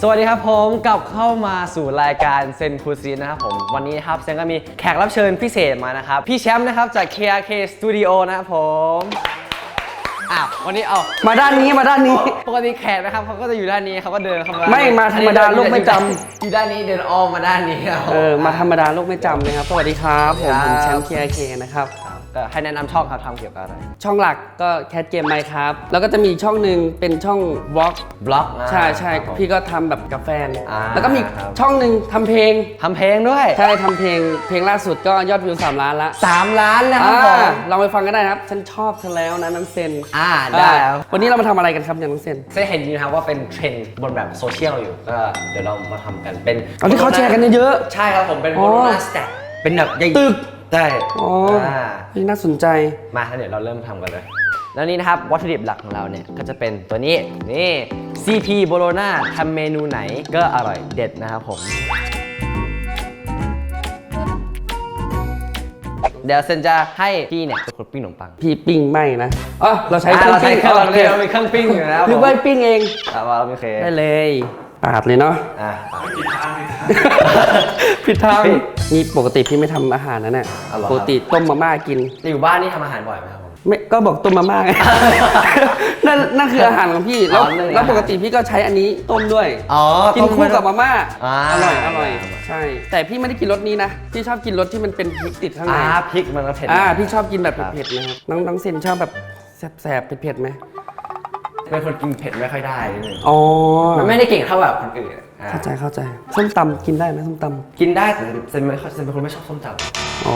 สวัสดีครับผมกลับเข้ามาสู่รายการเซนคูซีนะครับผมวันนี้นะครับเซนก็มีแขกรับเชิญพิเศษมานะครับ พี่แชมป์นะครับจาก KRK Studio นะครับผมอ้าววันนี้เอามาด้านนี้มาด้านนี้ ปกติแขกนะครับเขาก็จะอยู่ด้านนี้เขาก็เดินเข้ามาไม่มาธรรมดาโลกไม่จอยู่ด้านนี้เดินอ้อมมาด้านนี้ครับ เออมาธรรมดาโลกไม่จำเลยครับ สวัสดีครับ ผมครับผมแชมป์ KIK นะครับครับ ก็ให้แนะนำช่องครับทำเกี่ยวกับอะไรช่องหลักก็แคทเกมไมครับ แล้วก็จะมีอีกช่องหนึ่งเป็นช่องวอล์กบล็อกใช่ใช่พี่ก็ทำแบบกับแฟน อ่าแล้วก็มีครับ ช่องหนึ่งทำเพลง ทำเพลงด้วย ใช่ทำเพลงเพลงล่าสุดก็ยอดวิว 3 ล้านละ3 ล้านแล้วคอ่ารับผมเราไปฟังกันได้นะครับ ฉันชอบเธอแล้วนะน้ำเซนอ่าได้ครับอ่าวันนี้เรามาทำอะไรกันครับอย่างน้ำเซนเซนเห็นอยู่นะครับว่าเป็นเทรนด์บนแบบโซเชียลอยู่ก็เดี๋ยวเรามาทำกันเป็นเอาที่เขาแชร์กันเยอะ ใช่ครับผมเป็นอ๋โบอโลนาสแต็กเป็นแบบใหญ่ตึก ใช่ๆอ๋ออ่าเฮ้ยน่าสนใจ มาแล้วเดี๋ยวเราเริ่มทำกันเลย แล้วนี่นะครับวัตถุดิบหลักของเราเนี่ยก็จะเป็นตัวนี้นี่ CP โบโลนาทำเมนูไหนก็อร่อยเด็ดนะครับผม เดี๋ยวเซนจะให้พี่เนี่ยเป็นคนปิ้งขนมปังพี่ปิ้งไม่นะอ๋อเราใช้อ่าเครื่องเราใช้ปิ้งเครื่องเราโอเรามีเครื่องปิ้งอยู่แล้วหรือว่าปิ้งเองครับว่าเราไม่เคยได้เลย ปาดเลยเนาะอ่าผิดทางพี่ นี่ปกติพี่ไม่ทำอาหารนะเนี่ยอ๋อเหรอครับ ปกติต้มมาม่ากินอยู่บ้านนี่ทำอาหารบ่อยไหมครับผม ไม่ก็บอกต้มมาม่าไง นั่นนั่นคืออาหารของพี่แล้วอ๋อนั่นคือแล้วอาหารปกติพี่ก็ใช้อันนี้ต้มด้วย อ๋อกินคู่กับมาม่าอ่า อร่อยอร่อยใช่ แต่พี่ไม่ได้กินรสนี้นะพี่ชอบกินรสที่มันเป็นพริกติดข้างในอ่าพริกมันก็เผ็ดอ่านะพี่ชอบกินแบบครับเผ็ดๆนะครับน้องน้องเซนชอบแบบแสบๆเผ็ดๆไหมเป็นคนกินเผ็ดไม่ค่อยได้นิดนึงอ๋อมันไม่ได้เก่งเท่าแบบคนอื่นอ่า เข้าใจเข้าใจส้มตำกินได้ไหมส้มตำกินได้แต่เซนไม่ค่อยเซนเป็นคนไม่ชอบส้มตำอ๋อ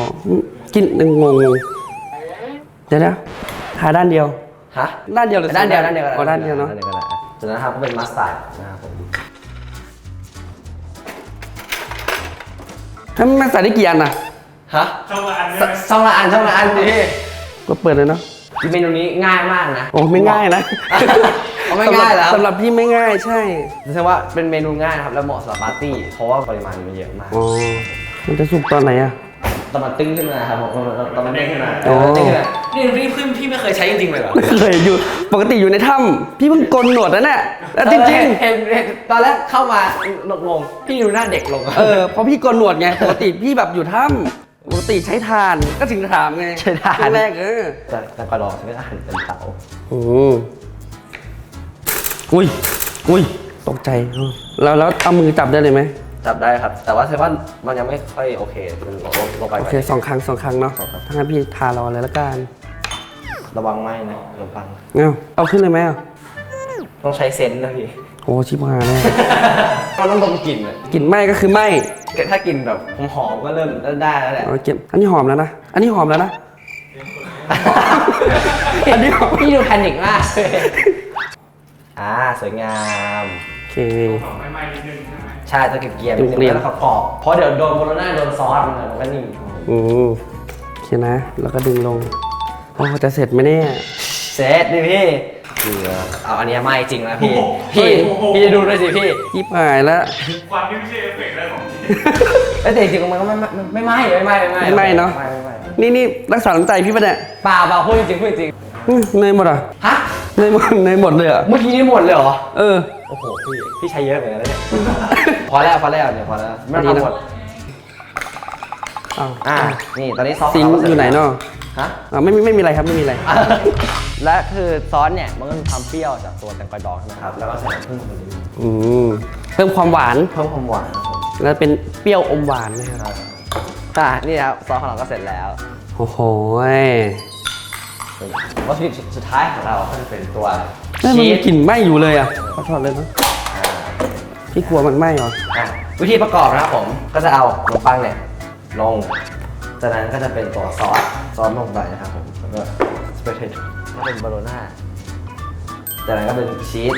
กินหนึ่งงงงเดี๋ยวนะหาด้านเดียวฮะด้านเดียวหรือด้านเดียวด้านเดียวก็อ๋อด้านเดียวเนาะด้านเดียวก็ได้อะจากนั้นนะครับก็เป็นมัสตาร์ดนะครับผมถ้ามันใส่ได้กี่อันน่ะฮะช่องละอันสใช่ไหมช่องละอันช่องละอันดิก็เปิดเลยเนาะ เมนูนี้ง่ายมากนะโอ้ไม่ง่ายนะ เอาไม่ง่ายแล้ว สำหรับพี่ไม่ง่ายใช่แสดงว่าเป็นเมนูง่ายนะครับ แล้วเหมาะสำหรับปาร์ตี้ เพราะว่าปริมาณมันเยอะมากอ๋อมันจะสุกตอนไหนอะตอนมันตึ้งขึ้นมาครับผมตอนมันเด้งขึ้นมาอ๋อเด้งขึ้นมานี่พี่พี่พี่ไม่เคยใช้จริงๆเลยเหรอไม่เคยอยู่ปกติอยู่ในถ้ำพี่เพิ่งโกนหนวดนะเนี่ยแล้วจริงเออเห็นเห็นตอนแรกเข้ามางงพี่ดูหน้าเด็กลงๆเออเพราะพี่โกนหนวดไงปกติพี่แบบอยู่ถ้ำปกติใช้ทานก็ถึงถามไงใช้ทานช่วงแรกเออแต่แต่กระดองไม่อาหารเป็นเต๋าโอ้ อุ้ย อุ้ย ตกใจเออแล้วแล้วเอามือจับได้เลยไหม จับได้ครับ แต่ว่าเซว่ามันยังไม่ค่อยโอเคมันลงลงไปโอเคสองครั้งสองครั้งเนาะสองครั้งถ้างั้นพี่ทารอเลยละกัน ระวังไหมนะขนมปังเอาเอาขึ้นเลยไหมอะต้องใช้เซนส์นะพี่ โอ้ชิบหายแล้วก็ต้องดมกลิ่นอะกลิ่นไหม้ก็คือไหม้ถ้ากลิ่นแบบหอมๆก็เริ่มเริ่มได้แล้วแหละเอาเก็บอันนี้หอมแล้วนะ อันนี้หอมแล้วนะ อันนี้หอมพี่ดูแพนิคมาก อ่าสวยงามโอเคของไม่ไหม้นิดนึงใช่ไหมใช่จะเก็บเกียร์เก็บนิดเกรีนึยงมแล้วก็กรอบเพราะเดี๋ยวโดนโบโลน่าโดนซอสมันมันก็นิ่มอืมโอเคนะ แล้วก็ดึงลงโอ้จะเสร็จไหมเนี่ยเซตดิพี่เกลือเอาอันเนี้ยไหม้จริงแล้วพี่พี่พี่จะดูด้วยสิพี่ยิบหายแล้ว ควันนี่ไม่ใช่เอฟเฟกต์ได้ของจริงเอ้ยแต่จริงๆมันก็ไม่ไม่ไม่ไหม้ไม่ไหม้ไม่ไหม้ไม่ไหม้เนอะ ไม่ไม่ไม่นี่นี่รักษาน้ำใจพี่ปะเนี่ยเปล่าเปล่าพูดจริงๆพูดจริงอืมเนยหมดอะฮะ เนยหมดเนยหมดเลยเหรอะ เมื่อกี้นี่หมดเลยเหรอ เออ โอ้โหพี่พี่ใช้เยอะเหมือนกันนะเนี่ย พอแล้วพอแล้วเนี่ยพอแล้วไม่ต้องทำหมด อ้าวอ่า นี่ตอนนี้ซอสซิงเราก็ค์เสร็จอยู่ไหนเนาะฮะ อ่าไม่ไม่ไม่มีอะไรครับไม่มีอะไร และคือซอสเนี่ยมันก็มีความเปรี้ยวจากตัวแตงกวาดองใช่ไหมครับ แล้วก็ใส่น้ำผึ้งลงไปนิดนึงอืมเพิ่มความหวาน เพิ่มความหวานครับผมแล้วเป็นเปรี้ยวอมหวานนะครับ อ่านี่ครับซอสของเราก็เสร็จแล้ว โอ้โห วัตถุดิบสุดท้ายของเราก็จะเป็นตัวนั่นมันชีมีสกลิ่นไหม้อยู่เลยอะขอโทษเลยเนาะพี่กลัวมันไหม้เหรอ อะวิธีประกอบนะครับผมก็จะเอาขนมปังเนี่ยลง จากนั้นก็จะเป็นตัวซอสซอสลงไปนะครับผมแล้วก็สเปรย์เทสก็เป็นบาโลน่าจากนั้นก็เป็นชีส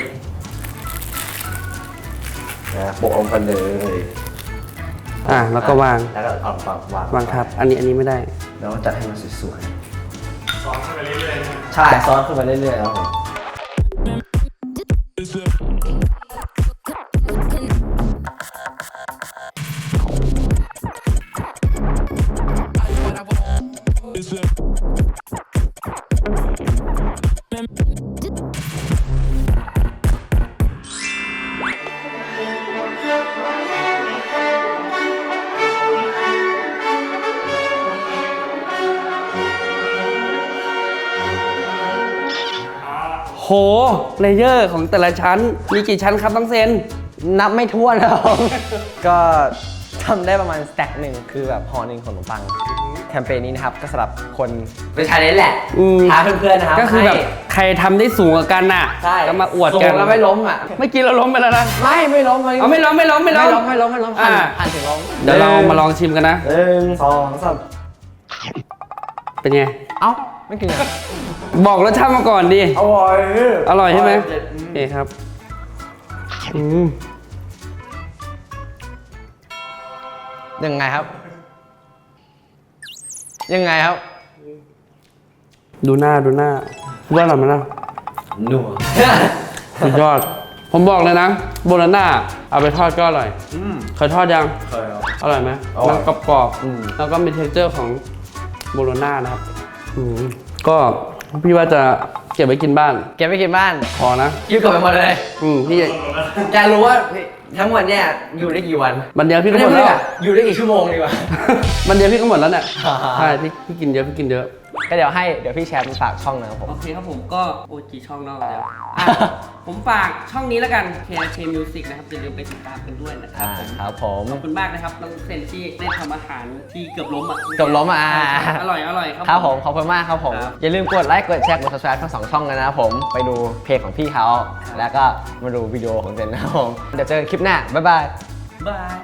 นะโปะลงไปเลยอะแล้วก็วาง แล้วก็เอาวางวางวางทับ อันนี้อันนี้ไม่ได้ แล้วก็จัดให้มันสวย ซ้อนขึ้นไปเรื่อยๆใช่ซ้อนขึ้นไปเรื่อยๆครับผม โหเลเยอร์ของแต่ละชั้น มีกี่ชั้นครับต้องเซน นับไม่ถ้วนครับผมก็ทำได้ประมาณสแต็กหนึ่งคือแบบห่อหนึ่งของขนมปัง แคมเปญนี้นะครับก็สำหรับคนเป็นชาเลนจ์แหละอืม ท้าเพื่อนๆนะครับก็คือแบบให้ ใครทำได้สูงกว่ากันน่ะใช่ก็มาอวดสูงกันแล้วไม่ล้มอะ เมื่อกี้เราล้มไปแล้วนะ ไม่ไม่ล้มเอาไม่ล้มไม่ล้มไม่ไม่ล้มล้มไม่ล้มไม่ล้มผ่านอ่า ผ่านถึงล้มเดี๋ยวเรามาลองชิมกันนะ หนึ่งสองสาม เป็นไง เอ้าไม่กินอะบอกรสชาติมาก่อนดิ อร่อยอร่อยใช่ไหมเจ็ดโอเคครับ อืมยังไงครับ ยังไงครับ ดูหน้าดูหน้าว่าอร่อยไหมล่ะนัวสุดยอด ผมบอกเลยนะ โบนาน่าเอาไปทอดก็อร่อยเคยทอดยัง เคยครับ อร่อยไหมอร่อย มันกรอบๆแล้วก็มีเท็กเจอร์ของ โบโลน่านะครับอืมก็พี่ว่าจะเก็บไว้กินบ้านเก็บไปกินบ้านพอนะ ยืดกลับไปหมดเลย อืมพี่แกรู้ว่าทั้งวันเนี่ยอยู่ได้กี่วันวันเดียวพี่ก็ไม่หมได้ดเพื่แล้วออยู่ได้กี่ชั่วโมงดีกว่าวันเดียวพี่ก็หมดแล้วเนี่ยฮ่าฮ่าใช่พี่พี่กินเยอะพี่กินเยอะก็เดี๋ยวให้เดี๋ยวพี่แชร์เป็นฝากช่องนะครับผม โอเคครับผมก็โอ้กี่ช่องเนาะเดี๋ยว ผมฝากช่องนี้แล้วกัน KK Music นะครับอย่าลืมไปติดตามกันด้วยนะครับอ่าผมครับผม ขอบคุณมากนะครับน้องเซนที่ได้ทำอาหารที่เกือบล้มอะเกือบล้มอะ อร่อยอร่อยครับ ครับผมขอบคุณมากครับผม ครับ อย่าลืมกดไลค์กดแชร์กด subscribe ทั้งสองช่องกันนะครับผมไปดูเพจของพี่เขาแล้วก็มาดูวิดีโอของเจนนะครับผมเดี๋ยวเจอกันคลิปหน้าบ๊ายบาย บาย